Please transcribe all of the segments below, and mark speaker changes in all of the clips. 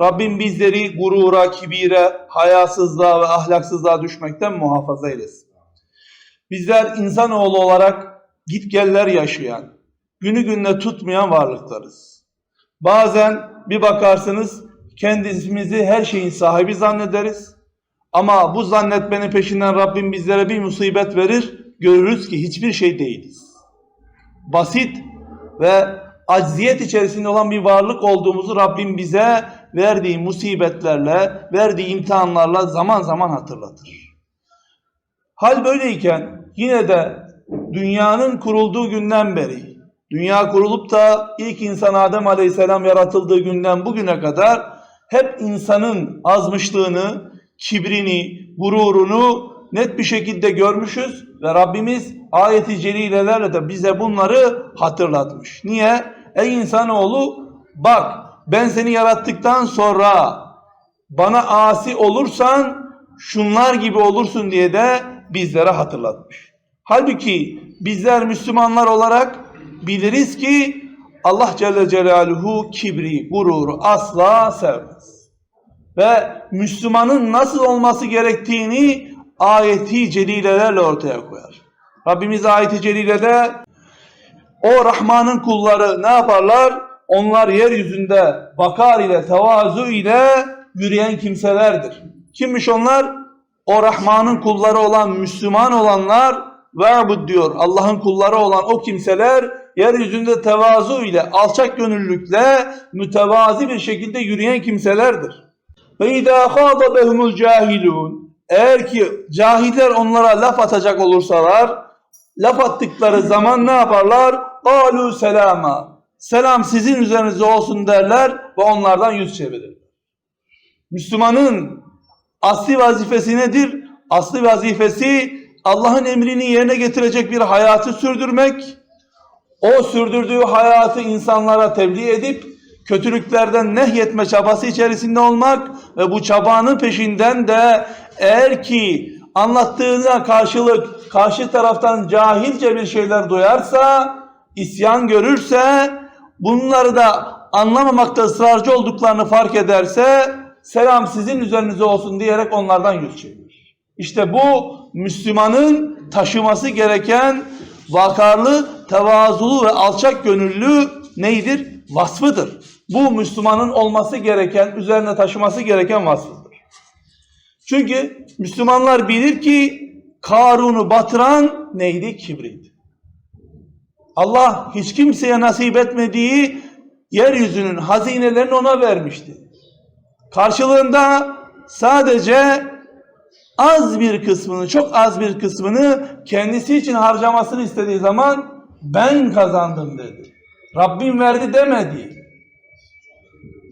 Speaker 1: Rabbim bizleri gurura, kibire, hayasızlığa ve ahlaksızlığa düşmekten muhafaza eylesin. Bizler insanoğlu olarak gitgeller yaşayan, günü gününe tutmayan varlıklarız. Bazen bir bakarsınız kendimizi her şeyin sahibi zannederiz. Ama bu zannetmenin peşinden Rabbim bizlere bir musibet verir. Görürüz ki hiçbir şey değiliz. Basit ve acziyet içerisinde olan bir varlık olduğumuzu Rabbim bize verdiği musibetlerle, verdiği imtihanlarla zaman zaman hatırlatır. Hal böyleyken yine de dünyanın kurulduğu günden beri, dünya kurulup da ilk insan Adem Aleyhisselam yaratıldığı günden bugüne kadar hep insanın azmışlığını, kibrini, gururunu net bir şekilde görmüşüz ve Rabbimiz ayeti celilelerle de bize bunları hatırlatmış. Niye? Ey insanoğlu bak ben seni yarattıktan sonra bana asi olursan şunlar gibi olursun diye de bizlere hatırlatmış. Halbuki bizler Müslümanlar olarak biliriz ki Allah Celle Celaluhu kibri, gururu asla sevmez. Ve Müslümanın nasıl olması gerektiğini ayeti celilelerle ortaya koyar. Rabbimiz ayeti celilede o Rahman'ın kulları ne yaparlar? Onlar yeryüzünde bakar ile tevazu ile yürüyen kimselerdir. Kimmiş onlar? O Rahman'ın kulları olan Müslüman olanlar ve diyor Allah'ın kulları olan o kimseler yeryüzünde tevazu ile alçak gönüllülükle mütevazi bir şekilde yürüyen kimselerdir. Ve idâ khâdabehumul cahilûn eğer ki cahiller onlara laf atacak olursalar laf attıkları zaman ne yaparlar? Kalu selama. Selam sizin üzerinize olsun derler ve onlardan yüz çevirirler. Müslümanın asli vazifesi nedir? Asli vazifesi Allah'ın emrini yerine getirecek bir hayatı sürdürmek. O sürdürdüğü hayatı insanlara tebliğ edip kötülüklerden nehyetme çabası içerisinde olmak ve bu çabanın peşinden de eğer ki anlattığına karşılık karşı taraftan cahilce bir şeyler duyarsa, isyan görürse, bunları da anlamamakta ısrarcı olduklarını fark ederse, selam sizin üzerinize olsun diyerek onlardan yüz çevirir. İşte bu Müslümanın taşıması gereken vakarlı, tevazulu ve alçak gönüllü neydir? Vasfıdır. Bu Müslümanın olması gereken, üzerine taşıması gereken vasfıdır. Çünkü Müslümanlar bilir ki Karun'u batıran neydi? Kibriydi. Allah hiç kimseye nasip etmediği yeryüzünün hazinelerini ona vermişti. Karşılığında sadece az bir kısmını, çok az bir kısmını kendisi için harcamasını istediği zaman ben kazandım dedi. Rabbim verdi demedi.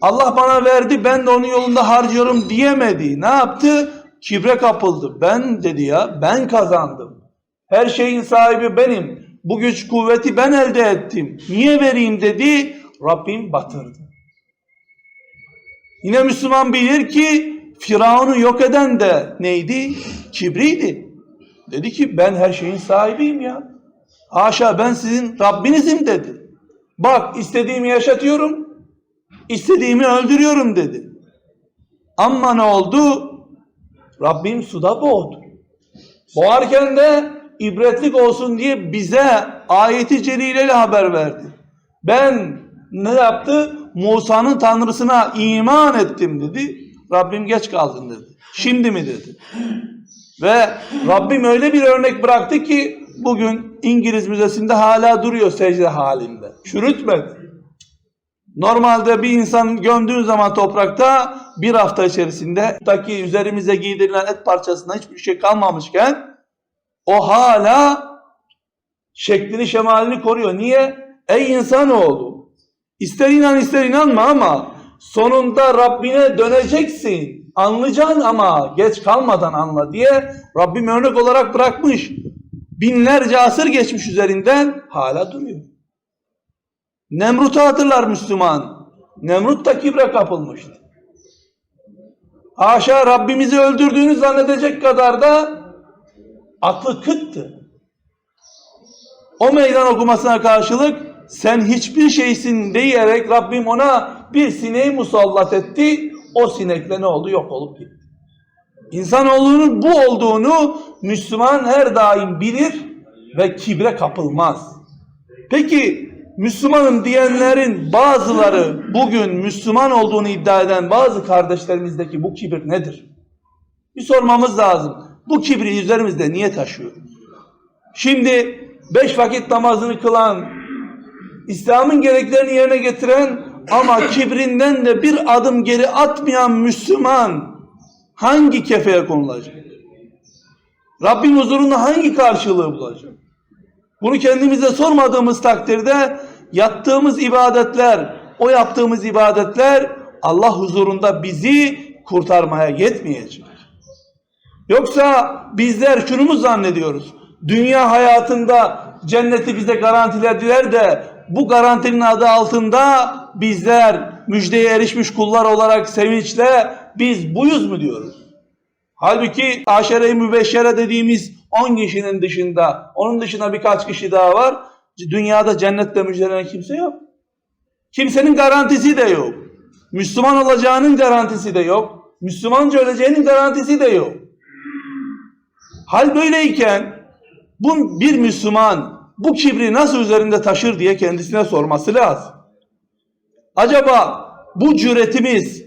Speaker 1: Allah bana verdi ben de onun yolunda harcıyorum diyemedi. Ne yaptı? Kibre kapıldı. Ben dedi ya ben kazandım. Her şeyin sahibi benim. Bu güç kuvveti ben elde ettim. Niye vereyim dedi. Rabbim batırdı. Yine Müslüman bilir ki Firavun'u yok eden de neydi? Kibriydi. Dedi ki ben her şeyin sahibiyim ya. Haşa ben sizin Rabbinizim dedi. Bak istediğimi yaşatıyorum. istediğimi öldürüyorum dedi. Ama ne oldu? Rabbim suda boğdu. Boğarken de ibretlik olsun diye bize ayeti celileyle haber verdi. Ben ne yaptı? Musa'nın tanrısına iman ettim dedi. Rabbim geç kaldın dedi. Şimdi mi dedi. Ve Rabbim öyle bir örnek bıraktı ki bugün İngiliz Müzesi'nde hala duruyor secde halinde. Çürütmedi. Normalde bir insan gömdüğün zaman toprakta bir hafta içerisinde taki üzerimize giydirilen et parçasında hiçbir şey kalmamışken o hala şeklini şemalini koruyor. Niye? Ey insanoğlu ister inan ister inanma ama sonunda Rabbine döneceksin. Anlayacaksın ama geç kalmadan anla diye Rabbim örnek olarak bırakmış. Binlerce asır geçmiş üzerinden hala duruyor. Nemrut'u hatırlar Müslüman. Nemrut da kibre kapılmıştı. Haşa Rabbimizi öldürdüğünü zannedecek kadar da aklı kıttı. O meydan okumasına karşılık sen hiçbir şeysin diyerek Rabbim ona bir sineği musallat etti. o sinekle ne oldu? Yok olup gitti. İnsanoğlunun bu olduğunu Müslüman her daim bilir ve kibre kapılmaz. Peki Müslümanım diyenlerin bazıları bugün Müslüman olduğunu iddia eden bazı kardeşlerimizdeki bu kibir nedir? Bir sormamız lazım. Bu kibri üzerimizde niye taşıyoruz? Şimdi beş vakit namazını kılan, İslam'ın gereklerini yerine getiren ama kibrinden de bir adım geri atmayan Müslüman hangi kefeye konulacak? Rabbin huzurunda hangi karşılığı bulacak? Bunu kendimize sormadığımız takdirde yaptığımız ibadetler, o yaptığımız ibadetler Allah huzurunda bizi kurtarmaya yetmeyecek. Yoksa bizler şunu mu zannediyoruz? Dünya hayatında cenneti bize garantilediler de bu garantinin adı altında bizler müjdeye erişmiş kullar olarak sevinçle biz buyuz mu diyoruz? Halbuki aşere-i mübeşşere dediğimiz 10 kişinin dışında, onun dışında birkaç kişi daha var. Dünyada cennette müjdelenen kimse yok. Kimsenin garantisi de yok. Müslüman olacağının garantisi de yok. Müslümanca öleceğinin garantisi de yok. Hal böyleyken bu bir Müslüman bu kibri nasıl üzerinde taşır diye kendisine sorması lazım. Acaba bu cüretimiz,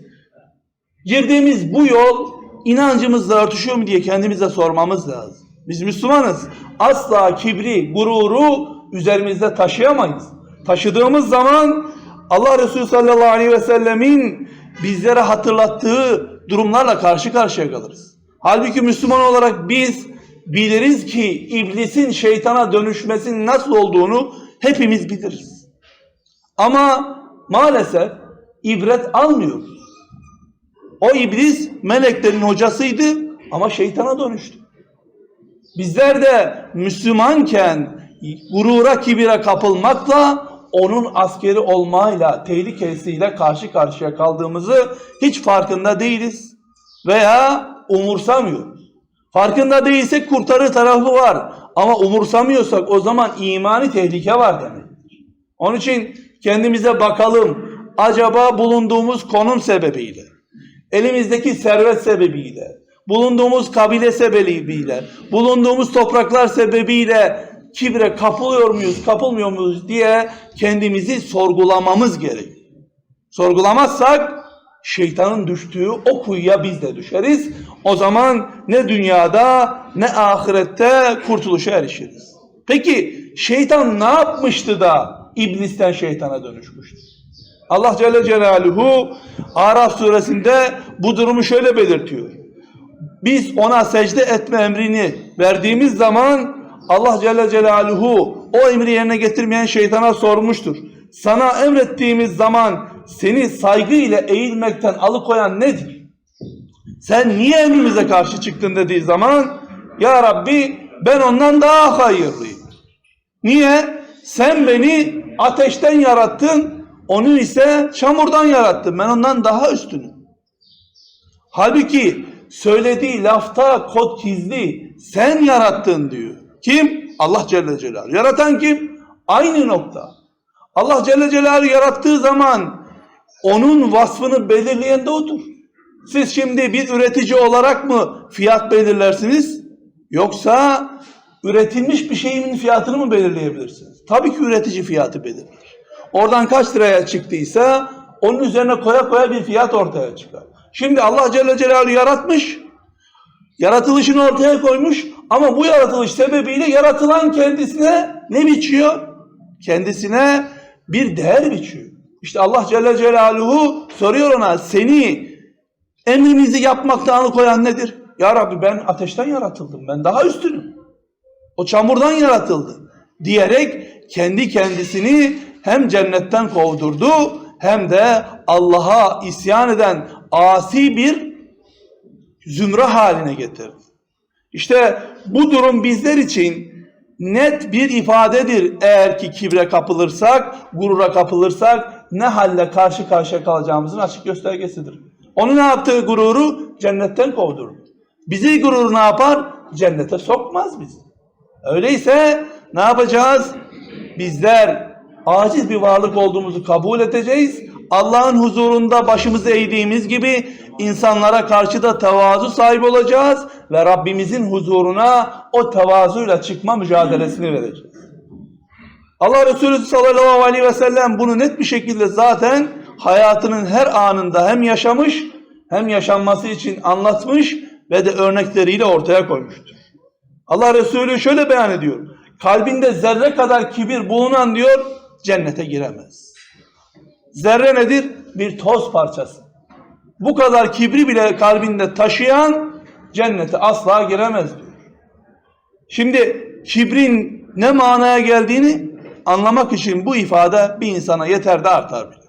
Speaker 1: girdiğimiz bu yol inancımızla örtüşüyor mu diye kendimize sormamız lazım. Biz Müslümanız. Asla kibri, gururu üzerimizde taşıyamayız. Taşıdığımız zaman Allah Resulü sallallahu aleyhi ve sellemin bizlere hatırlattığı durumlarla karşı karşıya kalırız. Halbuki Müslüman olarak biz biliriz ki iblisin şeytana dönüşmesinin nasıl olduğunu hepimiz biliriz. Ama maalesef ibret almıyoruz. O iblis meleklerin hocasıydı ama şeytana dönüştü. Bizler de Müslümanken gurura kibire kapılmakla onun askeri olmayla tehlikesiyle karşı karşıya kaldığımızı hiç farkında değiliz veya umursamıyoruz. Farkında değilsek kurtarı tarafı var ama umursamıyorsak o zaman imani tehlike var demektir. Onun için kendimize bakalım acaba bulunduğumuz konum sebebiyle elimizdeki servet sebebiyle, bulunduğumuz kabile sebebiyle, bulunduğumuz topraklar sebebiyle kibre kapılıyor muyuz, kapılmıyor muyuz diye kendimizi sorgulamamız gerek. Sorgulamazsak şeytanın düştüğü o kuyuya biz de düşeriz. O zaman ne dünyada ne ahirette kurtuluşa erişiriz. Peki şeytan ne yapmıştı da iblisten şeytana dönüşmüştü? Allah Celle Celaluhu Araf suresinde bu durumu şöyle belirtiyor. Biz ona secde etme emrini verdiğimiz zaman Allah Celle Celaluhu o emri yerine getirmeyen şeytana sormuştur. Sana emrettiğimiz zaman seni saygıyla eğilmekten alıkoyan nedir? Sen niye emrimize karşı çıktın dediği zaman Ya Rabbi ben ondan daha hayırlıyım. Niye? Sen beni ateşten yarattın onu ise çamurdan yarattım. Ben ondan daha üstünüm. Halbuki söylediği lafta kod gizli. Sen yarattın diyor. Kim? Allah Celle Celaluhu. Yaratan kim? Aynı nokta. Allah Celle Celaluhu yarattığı zaman onun vasfını belirleyen de odur. Siz şimdi bir üretici olarak mı fiyat belirlersiniz? Yoksa üretilmiş bir şeyin fiyatını mı belirleyebilirsiniz? Tabii ki üretici fiyatı belirler. Oradan kaç liraya çıktıysa onun üzerine koya koya bir fiyat ortaya çıkar. Şimdi Allah Celle Celaluhu yaratmış, yaratılışını ortaya koymuş ama bu yaratılış sebebiyle yaratılan kendisine ne biçiyor? Kendisine bir değer biçiyor. İşte Allah Celle Celaluhu soruyor ona seni emrimizi yapmaktan alıkoyan nedir? Ya Rabbi ben ateşten yaratıldım. Ben daha üstünüm. O çamurdan yaratıldı. Diyerek kendi kendisini hem cennetten kovdurdu hem de Allah'a isyan eden asi bir zümre haline getirdi. İşte bu durum bizler için net bir ifadedir. Eğer ki kibre kapılırsak, gurura kapılırsak ne halle karşı karşıya kalacağımızın açık göstergesidir. Onu ne yaptığı gururu cennetten kovdurur. Bizi gurur ne yapar? Cennete sokmaz bizi. Öyleyse ne yapacağız? Bizler aciz bir varlık olduğumuzu kabul edeceğiz Allah'ın huzurunda başımızı eğdiğimiz gibi insanlara karşı da tevazu sahibi olacağız ve Rabbimizin huzuruna o tevazuyla çıkma mücadelesini vereceğiz. Allah Resulü sallallahu aleyhi ve sellem bunu net bir şekilde zaten hayatının her anında hem yaşamış hem yaşanması için anlatmış ve de örnekleriyle ortaya koymuştur. Allah Resulü şöyle beyan ediyor. Kalbinde zerre kadar kibir bulunan diyor cennete giremez. Zerre nedir? Bir toz parçası. Bu kadar kibri bile kalbinde taşıyan cennete asla giremez diyor. Şimdi kibrin ne manaya geldiğini anlamak için bu ifade bir insana yeter de artar bile.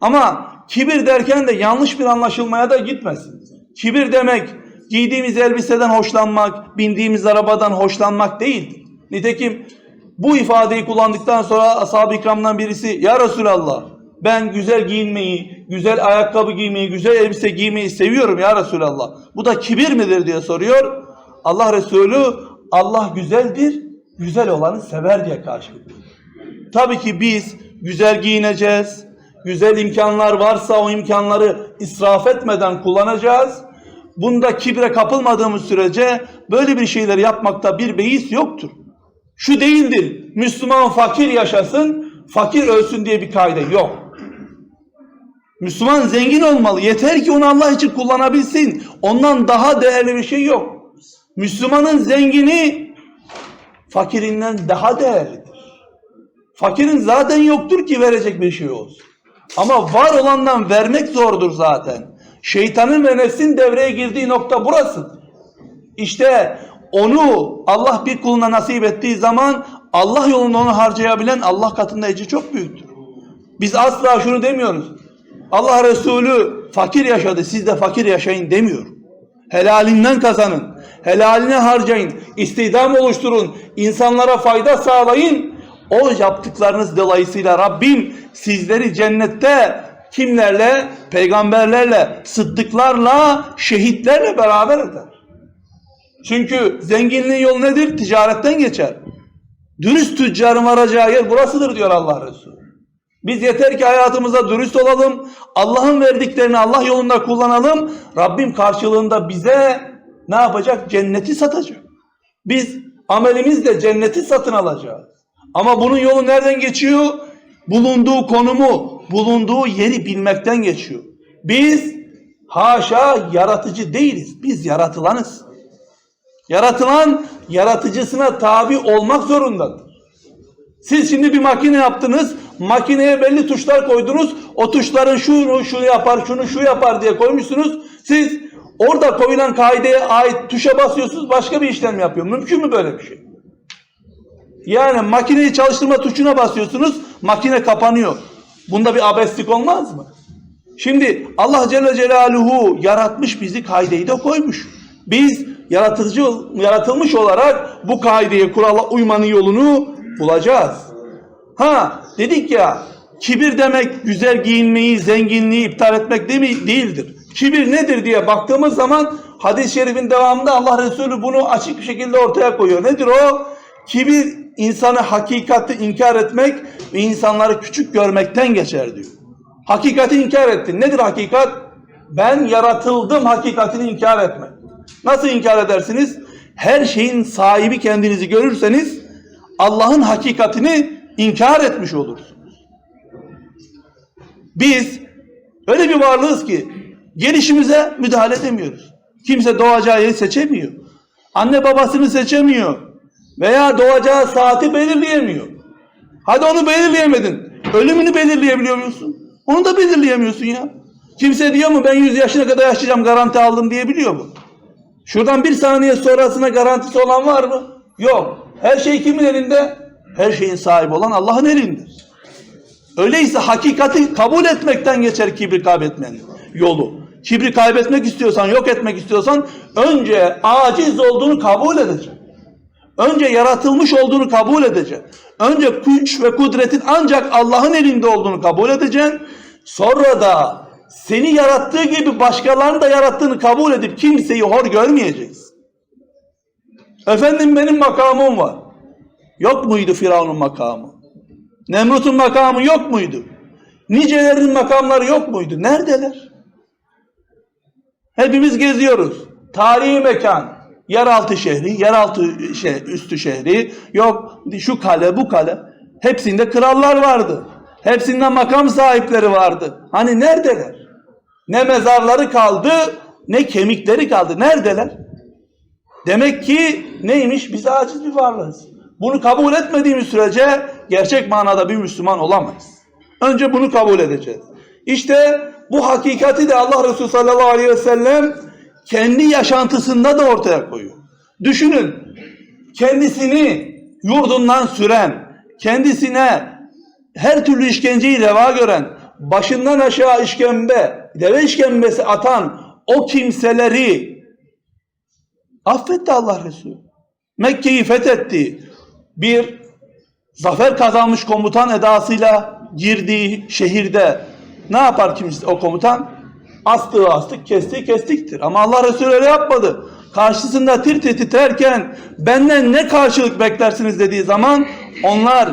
Speaker 1: Ama kibir derken de yanlış bir anlaşılmaya da gitmesin. Kibir demek giydiğimiz elbiseden hoşlanmak, bindiğimiz arabadan hoşlanmak değildir. Nitekim bu ifadeyi kullandıktan sonra ashab-ı ikramdan birisi ya Resulallah ben güzel giyinmeyi, güzel ayakkabı giymeyi, güzel elbise giymeyi seviyorum ya Resulallah. Bu da kibir midir diye soruyor. Allah Resulü Allah güzeldir, güzel olanı sever diye karşılıyor. Tabii ki biz güzel giyineceğiz. Güzel imkanlar varsa o imkanları israf etmeden kullanacağız. Bunda kibre kapılmadığımız sürece böyle bir şeyler yapmakta bir beis yoktur. Şu değildir. Müslüman fakir yaşasın, fakir ölsün diye bir kaide yok. Müslüman zengin olmalı. Yeter ki onu Allah için kullanabilsin. Ondan daha değerli bir şey yok. Müslümanın zengini fakirinden daha değerlidir. Fakirin zaten yoktur ki verecek bir şey olsun. Ama var olandan vermek zordur zaten. Şeytanın ve nefsin devreye girdiği nokta burasıdır. İşte onu Allah bir kuluna nasip ettiği zaman Allah yolunda onu harcayabilen Allah katında ecri çok büyüktür. Biz asla şunu demiyoruz. Allah Resulü fakir yaşadı siz de fakir yaşayın demiyor. Helalinden kazanın. Helaline harcayın. istihdam oluşturun. insanlara fayda sağlayın. O yaptıklarınız dolayısıyla Rabbim sizleri cennette kimlerle? Peygamberlerle, sıddıklarla, şehitlerle beraber eder. Çünkü zenginliğin yolu nedir? Ticaretten geçer. Dürüst tüccarın varacağı yer burasıdır diyor Allah Resulü. Biz yeter ki hayatımıza dürüst olalım. Allah'ın verdiklerini Allah yolunda kullanalım. Rabbim karşılığında bize ne yapacak? Cenneti satacak. Biz amelimizle cenneti satın alacağız. Ama bunun yolu nereden geçiyor? Bulunduğu konumu, bulunduğu yeri bilmekten geçiyor. Biz haşa yaratıcı değiliz. Biz yaratılanız. Yaratılan yaratıcısına tabi olmak zorundadır. Siz şimdi bir makine yaptınız. Makineye belli tuşlar koydunuz. O tuşların şunu şunu yapar, şunu şu yapar diye koymuşsunuz. Siz orada koyulan kaideye ait tuşa basıyorsunuz. Başka bir işlem yapıyor. Mümkün mü böyle bir şey? Yani makineyi çalıştırma tuşuna basıyorsunuz. Makine kapanıyor. Bunda bir abeslik olmaz mı? Şimdi Allah Celle Celaluhu yaratmış bizi kaideyi de koymuş. Biz yaratıcı yaratılmış olarak bu kaideye kurala uymanın yolunu bulacağız. Ha dedik ya kibir demek güzel giyinmeyi, zenginliği iptal etmek değil mi? Değildir. Kibir nedir diye baktığımız zaman hadis-i şerifin devamında Allah Resulü bunu açık bir şekilde ortaya koyuyor. Nedir o? Kibir insanı hakikati inkar etmek ve insanları küçük görmekten geçer diyor. Hakikati inkar ettin. Nedir hakikat? Ben yaratıldım hakikatini inkar etmek. Nasıl inkar edersiniz? Her şeyin sahibi kendinizi görürseniz Allah'ın hakikatini inkar etmiş olursunuz. Biz öyle bir varlığız ki gelişimize müdahale edemiyoruz. Kimse doğacağı yeri seçemiyor. Anne babasını seçemiyor. Veya doğacağı saati belirleyemiyor. Hadi onu belirleyemedin. Ölümünü belirleyebiliyor musun? Onu da belirleyemiyorsun ya. Kimse diyor mu ben 100 yaşına kadar yaşayacağım garanti aldım diyebiliyor mu? Şuradan bir saniye sonrasına garantisi olan var mı? Yok. Her şey kimin elinde? Her şeyin sahibi olan Allah'ın elinde. Öyleyse hakikati kabul etmekten geçer kibri kaybetmenin yolu. Kibri kaybetmek istiyorsan, yok etmek istiyorsan önce aciz olduğunu kabul edeceksin. Önce yaratılmış olduğunu kabul edeceksin. Önce güç ve kudretin ancak Allah'ın elinde olduğunu kabul edeceksin. Sonra da seni yarattığı gibi başkalarını da yarattığını kabul edip kimseyi hor görmeyeceksin. Efendim benim makamım var. Yok muydu Firavun'un makamı? Nemrut'un makamı yok muydu? Nicelerinin makamları yok muydu? Neredeler? Hepimiz geziyoruz. Tarihi mekan. Yeraltı şehri, yeraltı şey, üstü şehri. Yok şu kale, bu kale. Hepsinde krallar vardı. Hepsinde makam sahipleri vardı. Hani neredeler? Ne mezarları kaldı, ne kemikleri kaldı. Neredeler? Demek ki neymiş? Biz aciz bir varlığız. Bunu kabul etmediğimiz sürece gerçek manada bir Müslüman olamayız. Önce bunu kabul edeceğiz. İşte bu hakikati de Allah Resulü sallallahu aleyhi ve sellem kendi yaşantısında da ortaya koyuyor. Düşünün, kendisini yurdundan süren, kendisine her türlü işkenceyi reva gören, başından aşağı işkembe, deve işkembesi atan o kimseleri affetti Allah Resulü. Mekke'yi fethetti. Bir zafer kazanmış komutan edasıyla girdiği şehirde ne yapar kimse o komutan? Astığı astık, kestiği kestiktir. Ama Allah Resulü öyle yapmadı. Karşısında tir tir titrerken benden ne karşılık beklersiniz dediği zaman onlar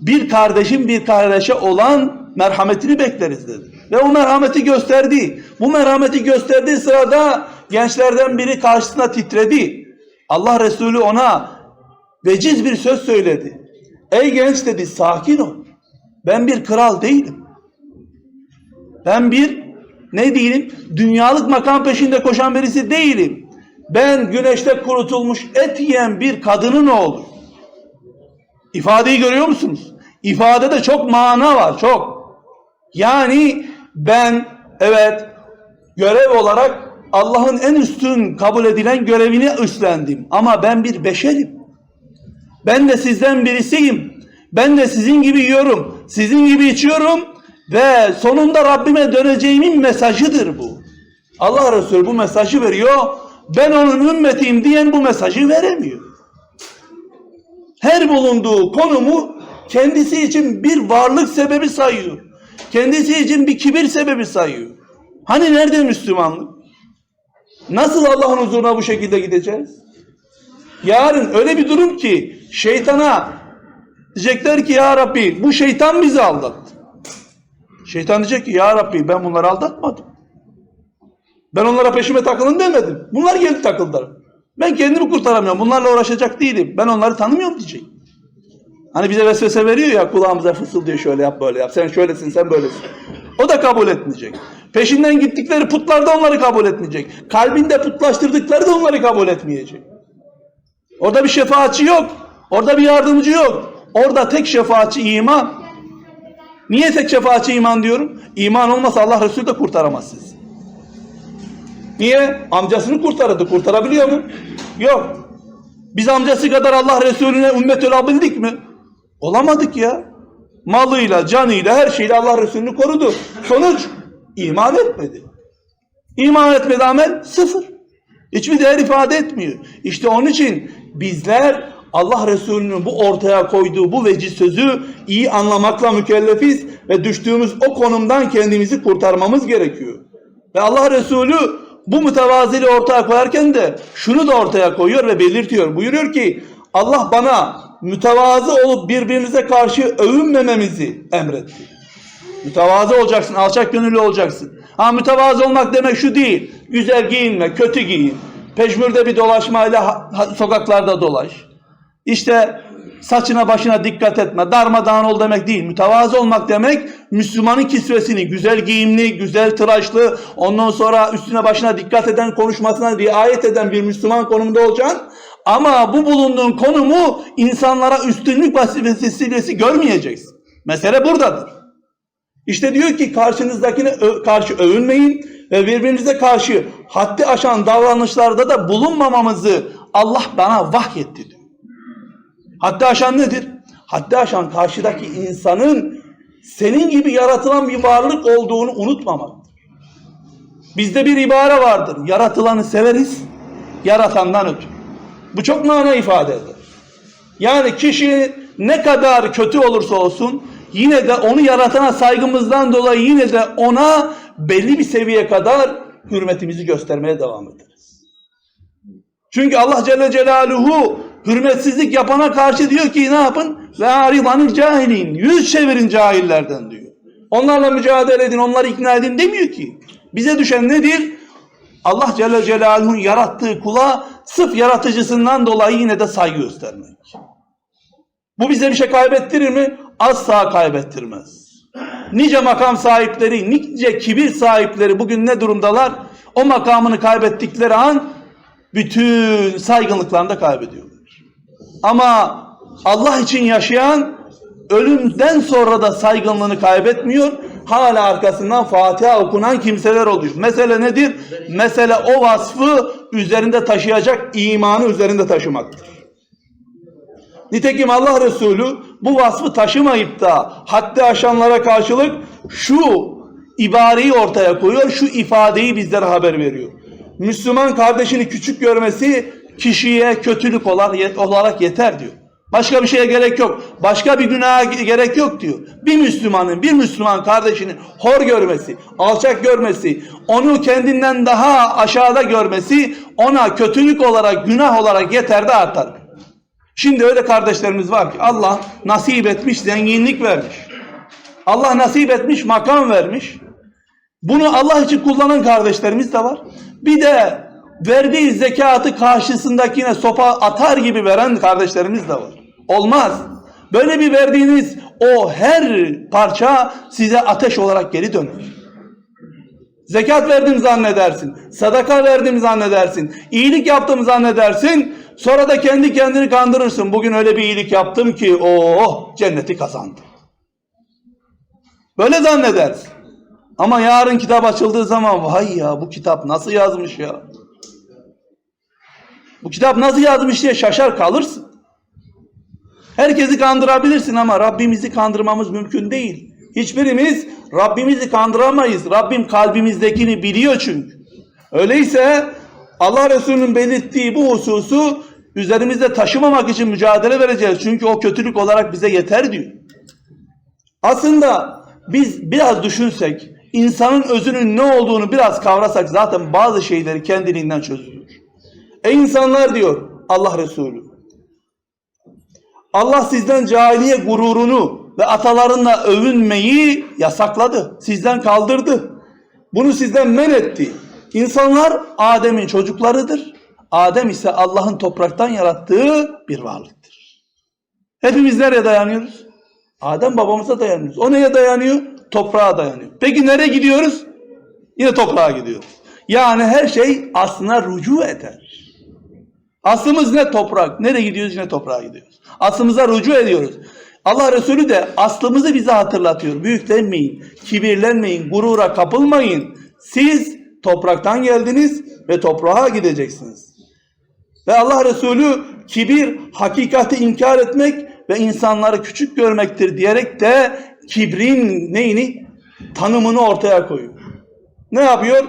Speaker 1: bir kardeşin bir kardeşe olan merhametini bekleriz dedi. Ve o merhameti gösterdi. Bu merhameti gösterdiği sırada gençlerden biri karşısında titredi. Allah Resulü ona veciz bir söz söyledi. Ey genç dedi sakin ol. Ben bir kral değilim. Ben bir ne değilim? Dünyalık makam peşinde koşan birisi değilim. Ben güneşte kurutulmuş et yiyen bir kadının oğlu. İfadeyi görüyor musunuz? İfadede çok mana var, çok. Yani ben evet görev olarak Allah'ın en üstün kabul edilen görevini üstlendim. Ama ben bir beşerim. Ben de sizden birisiyim. Ben de sizin gibi yiyorum. Sizin gibi içiyorum. Ve sonunda Rabbime döneceğimin mesajıdır bu. Allah Resulü bu mesajı veriyor. Ben onun ümmetiyim diyen bu mesajı veremiyor. Her bulunduğu konumu kendisi için bir varlık sebebi sayıyor. Kendisi için bir kibir sebebi sayıyor. Hani nerede Müslümanlık? Nasıl Allah'ın huzuruna bu şekilde gideceğiz? Yarın öyle bir durum ki şeytana diyecekler ki ya Rabbi bu şeytan bizi aldattı. Şeytan diyecek ki ya Rabbi ben bunları aldatmadım. Ben onlara peşime takılın demedim. Bunlar geldi takıldılar. Ben kendimi kurtaramıyorum. Bunlarla uğraşacak değilim. Ben onları tanımıyorum diyecek. Hani bize vesvese veriyor ya kulağımıza fısıldıyor şöyle yap böyle yap. Sen şöylesin sen böylesin. O da kabul etmeyecek. Peşinden gittikleri putlar da onları kabul etmeyecek. Kalbinde putlaştırdıkları da onları kabul etmeyecek. Orada bir şefaatçi yok. Orada bir yardımcı yok. Orada tek şefaatçi iman. Niye tek şefaatçi iman diyorum? İman olmasa Allah Resulü de kurtaramaz sizi. Niye? Amcasını kurtardı. Kurtarabiliyor mu? Yok. Biz amcası kadar Allah Resulüne ümmet olabildik mi? Olamadık ya. Malıyla, canıyla, her şeyle Allah Resulünü korudu. Sonuç iman etmedi. İman etmedi amel sıfır. Hiçbir değer ifade etmiyor. İşte onun için bizler Allah Resulü'nün bu ortaya koyduğu bu veciz sözü iyi anlamakla mükellefiz ve düştüğümüz o konumdan kendimizi kurtarmamız gerekiyor. Ve Allah Resulü bu mütevaziliği ortaya koyarken de şunu da ortaya koyuyor ve belirtiyor. Buyuruyor ki Allah bana mütevazı olup birbirimize karşı övünmememizi emretti. Mütevazı olacaksın, alçak gönüllü olacaksın. Ha mütevazı olmak demek şu değil. Güzel giyinme, kötü giyin. Peşmürde bir dolaşmayla sokaklarda dolaş. İşte saçına başına dikkat etme. Darmadağın ol demek değil. Mütevazı olmak demek Müslümanın kisvesini güzel giyimli, güzel tıraşlı, ondan sonra üstüne başına dikkat eden, konuşmasına riayet eden bir Müslüman konumunda olacaksın. Ama bu bulunduğun konumu insanlara üstünlük vesilesi görmeyeceksin. Mesele buradadır. İşte diyor ki karşınızdakine karşı övünmeyin ve birbirinize karşı haddi aşan davranışlarda da bulunmamamızı Allah bana vahyetti diyor. Haddi aşan nedir? Haddi aşan karşıdaki insanın senin gibi yaratılan bir varlık olduğunu unutmamaktır. Bizde bir ibare vardır. Yaratılanı severiz, yaratandan ötürü. Bu çok mana ifade eder. Yani kişi ne kadar kötü olursa olsun yine de onu yaratana saygımızdan dolayı yine de ona belli bir seviyeye kadar hürmetimizi göstermeye devam ederiz. Çünkü Allah Celle Celaluhu hürmetsizlik yapana karşı diyor ki ne yapın? Ve aridanın cahilin. Yüz çevirin cahillerden diyor. Onlarla mücadele edin, onları ikna edin demiyor ki. Bize düşen nedir? Allah Celle Celaluhu'nun yarattığı kula sırf yaratıcısından dolayı yine de saygı göstermek. Bu bize bir şey kaybettirir mi? Asla kaybettirmez. Nice makam sahipleri, nice kibir sahipleri bugün ne durumdalar? O makamını kaybettikleri an bütün saygınlıklarını da kaybediyorlar. Ama Allah için yaşayan ölümden sonra da saygınlığını kaybetmiyor. Hala arkasından Fatiha okunan kimseler oluyor. Mesele nedir? Mesele o vasfı üzerinde taşıyacak imanı üzerinde taşımaktır. Nitekim Allah Resulü bu vasfı taşımayıp da haddi aşanlara karşılık şu ibareyi ortaya koyuyor, şu ifadeyi bizlere haber veriyor. Müslüman kardeşini küçük görmesi kişiye kötülük olarak yeter diyor. Başka bir şeye gerek yok. Başka bir günaha gerek yok diyor. Bir Müslümanın, bir Müslüman kardeşini hor görmesi, alçak görmesi, onu kendinden daha aşağıda görmesi ona kötülük olarak, günah olarak yeter de artar. Şimdi öyle kardeşlerimiz var ki Allah nasip etmiş, zenginlik vermiş. Allah nasip etmiş, makam vermiş. Bunu Allah için kullanan kardeşlerimiz de var. Bir de verdiği zekatı karşısındakine sopa atar gibi veren kardeşlerimiz de var. Olmaz. Böyle bir verdiğiniz o her parça size ateş olarak geri döner. Zekat verdim zannedersin. Sadaka verdim zannedersin. iyilik yaptım zannedersin. Sonra da kendi kendini kandırırsın. Bugün öyle bir iyilik yaptım ki oh cenneti kazandım. Böyle zannedersin. Ama yarın kitap açıldığı zaman vay ya bu kitap nasıl yazmış ya. Bu kitap nasıl yazmış diye şaşar kalırsın. Herkesi kandırabilirsin ama Rabbimizi kandırmamız mümkün değil. Hiçbirimiz Rabbimizi kandıramayız. Rabbim kalbimizdekini biliyor çünkü. Öyleyse Allah Resulü'nün belirttiği bu hususu üzerimizde taşımamak için mücadele vereceğiz. Çünkü o kötülük olarak bize yeter diyor. Aslında biz biraz düşünsek, insanın özünün ne olduğunu biraz kavrasak zaten bazı şeyleri kendiliğinden çözülür. Ey insanlar diyor Allah Resulü. Allah sizden cahiliye gururunu ve atalarınla övünmeyi yasakladı. Sizden kaldırdı. Bunu sizden men etti. İnsanlar Adem'in çocuklarıdır. Adem ise Allah'ın topraktan yarattığı bir varlıktır. Hepimiz nereye dayanıyoruz? Adem babamıza dayanıyoruz. O neye dayanıyor? Toprağa dayanıyor. Peki nereye gidiyoruz? Yine toprağa gidiyoruz. Yani her şey aslına rücu eder. Aslımız ne toprak. Nereye gidiyoruz? Yine toprağa gidiyoruz. Aslımıza rücu ediyoruz. Allah Resulü de aslımızı bize hatırlatıyor. Büyüklenmeyin, kibirlenmeyin, gurura kapılmayın. Siz topraktan geldiniz ve toprağa gideceksiniz. Ve Allah Resulü kibir hakikati inkar etmek ve insanları küçük görmektir diyerek de kibrin neyini? Tanımını ortaya koyuyor. Ne yapıyor?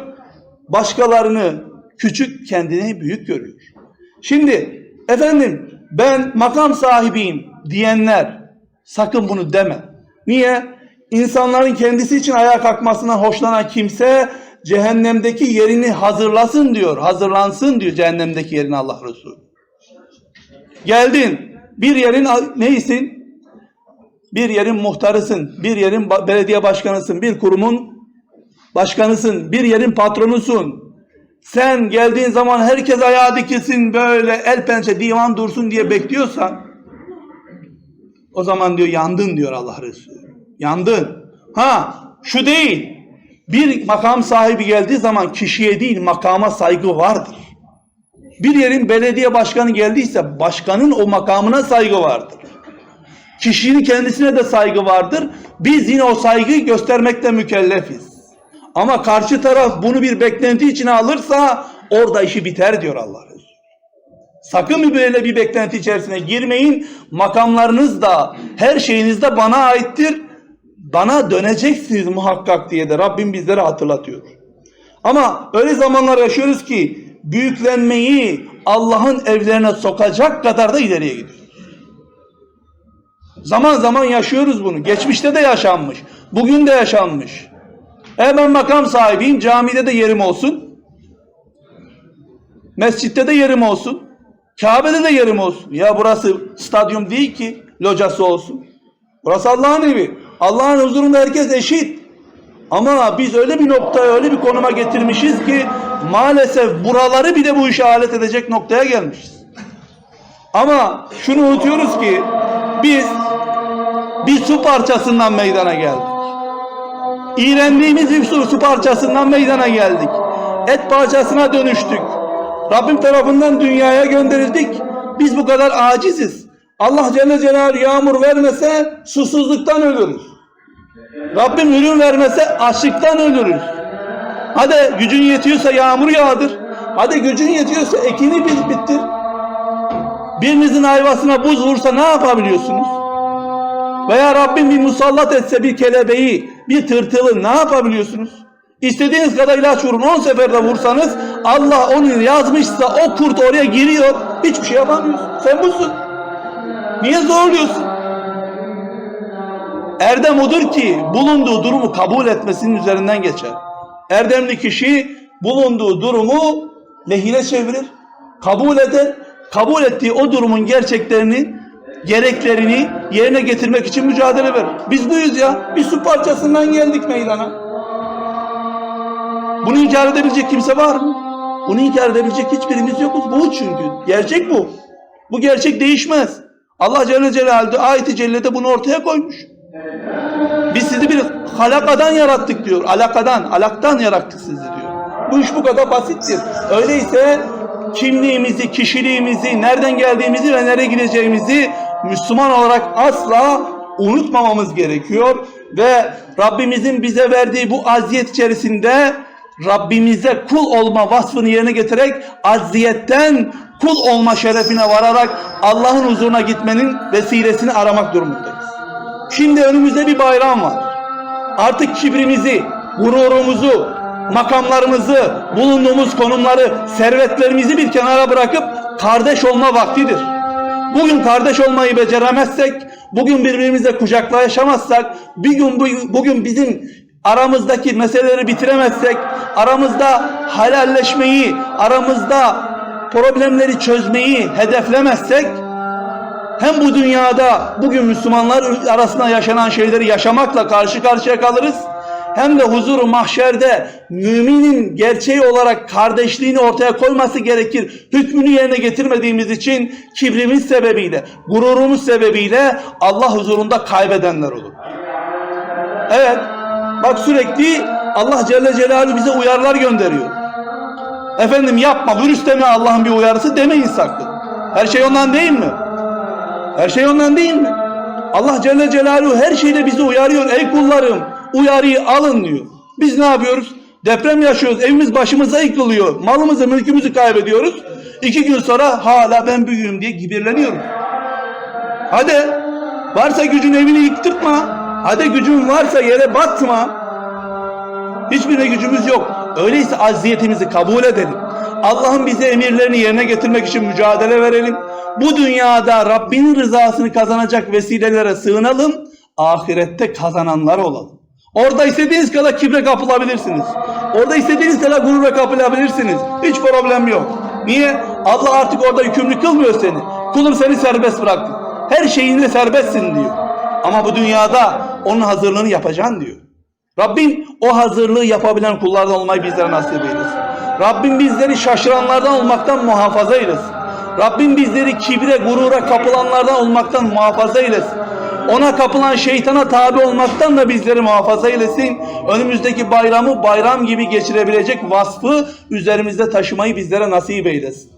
Speaker 1: Başkalarını küçük kendini büyük görüyor. Şimdi efendim ben makam sahibiyim diyenler sakın bunu deme. Niye? İnsanların kendisi için ayağa kalkmasından hoşlanan kimse cehennemdeki yerini hazırlasın diyor. Hazırlansın diyor cehennemdeki yerini Allah Resulü. Geldin bir yerin neysin? Bir yerin muhtarısın, bir yerin belediye başkanısın, bir kurumun başkanısın, bir yerin patronusun. Sen geldiğin zaman herkes ayağa dikilsin böyle el pençe divan dursun diye bekliyorsan o zaman diyor yandın diyor Allah Resulü. Yandın. Ha şu değil. Bir makam sahibi geldiği zaman kişiye değil makama saygı vardır. Bir yerin belediye başkanı geldiyse başkanın o makamına saygı vardır. Kişinin kendisine de saygı vardır. Biz yine o saygıyı göstermekte mükellefiz. Ama karşı taraf bunu bir beklenti içine alırsa orada işi biter diyor Allah Resulü. Sakın böyle bir beklenti içerisine girmeyin. Makamlarınız da her şeyiniz de bana aittir. Bana döneceksiniz muhakkak diye de Rabbim bizlere hatırlatıyor. Ama öyle zamanlar yaşıyoruz ki büyüklenmeyi Allah'ın evlerine sokacak kadar da ileriye gidiyoruz. Zaman zaman yaşıyoruz bunu. Geçmişte de yaşanmış. Bugün de yaşanmış. E ben makam sahibiyim. Camide de yerim olsun. Mescitte de yerim olsun. Kabe'de de yerim olsun. Ya burası stadyum değil ki locası olsun. Burası Allah'ın evi. Allah'ın huzurunda herkes eşit. Ama biz öyle bir noktaya, öyle bir konuma getirmişiz ki maalesef buraları bile bu işe alet edecek noktaya gelmişiz. Ama şunu unutuyoruz ki biz bir su parçasından meydana geldik. İğrendiğimiz bir su, su parçasından meydana geldik. Et parçasına dönüştük. Rabbim tarafından dünyaya gönderildik. Biz bu kadar aciziz. Allah Celle Celaluhu yağmur vermese susuzluktan ölürüz. Rabbim ürün vermese açlıktan ölürüz. Hadi gücün yetiyorsa yağmur yağdır. Hadi gücün yetiyorsa ekini bit bittir. Birinizin ayvasına buz vursa ne yapabiliyorsunuz? Veya Rabbim bir musallat etse bir kelebeği, bir tırtılı ne yapabiliyorsunuz? İstediğiniz kadar ilaç vurun, 10 seferde vursanız Allah onu yazmışsa o kurt oraya giriyor, hiçbir şey yapamıyorsun. Sen busun. Niye zorluyorsun? Erdem odur ki bulunduğu durumu kabul etmesinin üzerinden geçer. Erdemli kişi bulunduğu durumu lehine çevirir, kabul eder, kabul ettiği o durumun gerçeklerini, gereklerini yerine getirmek için mücadele verir. Biz buyuz ya, bir su parçasından geldik meydana. Bunu inkar edebilecek kimse var mı? Bunu inkar edebilecek hiçbirimiz yokuz. Bu çünkü. Gerçek bu. Bu gerçek değişmez. Allah Celle Celaluhu ayet-i cellede bunu ortaya koymuş. Biz sizi bir halakadan yarattık diyor. Alakadan, alaktan yarattık sizi diyor. Bu iş bu kadar basittir. Öyleyse kimliğimizi, kişiliğimizi, nereden geldiğimizi ve nereye gideceğimizi Müslüman olarak asla unutmamamız gerekiyor. Ve Rabbimizin bize verdiği bu aziyet içerisinde Rabbimize kul olma vasfını yerine getirerek aziyetten kul olma şerefine vararak Allah'ın huzuruna gitmenin vesilesini aramak durumundayız. Şimdi önümüzde bir bayram var. Artık kibrimizi, gururumuzu, makamlarımızı, bulunduğumuz konumları, servetlerimizi bir kenara bırakıp kardeş olma vaktidir. Bugün kardeş olmayı beceremezsek, bugün birbirimizle kucaklaşamazsak, bir gün bu- bugün bizim aramızdaki meseleleri bitiremezsek, aramızda halalleşmeyi, aramızda problemleri çözmeyi hedeflemezsek, hem bu dünyada bugün Müslümanlar arasında yaşanan şeyleri yaşamakla karşı karşıya kalırız. Hem de huzuru mahşerde müminin gerçeği olarak kardeşliğini ortaya koyması gerekir. Hükmünü yerine getirmediğimiz için kibrimiz sebebiyle, gururumuz sebebiyle Allah huzurunda kaybedenler olur. Evet, bak sürekli Allah Celle Celaluhu bize uyarılar gönderiyor. Efendim yapma, virüs deme Allah'ın bir uyarısı demeyin sakın. Her şey ondan değil mi? Her şey ondan değil mi? Allah Celle Celaluhu her şeyde bizi uyarıyor. Ey kullarım uyarıyı alın diyor. Biz ne yapıyoruz? Deprem yaşıyoruz. Evimiz başımıza yıkılıyor. Malımızı, mülkümüzü kaybediyoruz. İki gün sonra hala ben büyüğüm diye kibirleniyorum. Hadi varsa gücün evini yıktırtma. Hadi gücün varsa yere batma. Hiçbirine gücümüz yok. Öyleyse aziyetimizi kabul edelim. Allah'ın bize emirlerini yerine getirmek için mücadele verelim. Bu dünyada Rabbinin rızasını kazanacak vesilelere sığınalım. Ahirette kazananlar olalım. Orada istediğiniz kadar kibre kapılabilirsiniz. Orada istediğiniz kadar gurura kapılabilirsiniz. Hiç problem yok. Niye? Allah artık orada yükümlü kılmıyor seni. Kulum seni serbest bıraktı. Her şeyinle serbestsin diyor. Ama bu dünyada onun hazırlığını yapacaksın diyor. Rabbim o hazırlığı yapabilen kullardan olmayı bizlere nasip eylesin. Rabbim bizleri şaşıranlardan olmaktan muhafaza eylesin. Rabbim bizleri kibre, gurura kapılanlardan olmaktan muhafaza eylesin. Ona kapılan şeytana tabi olmaktan da bizleri muhafaza eylesin. Önümüzdeki bayramı bayram gibi geçirebilecek vasfı üzerimizde taşımayı bizlere nasip eylesin.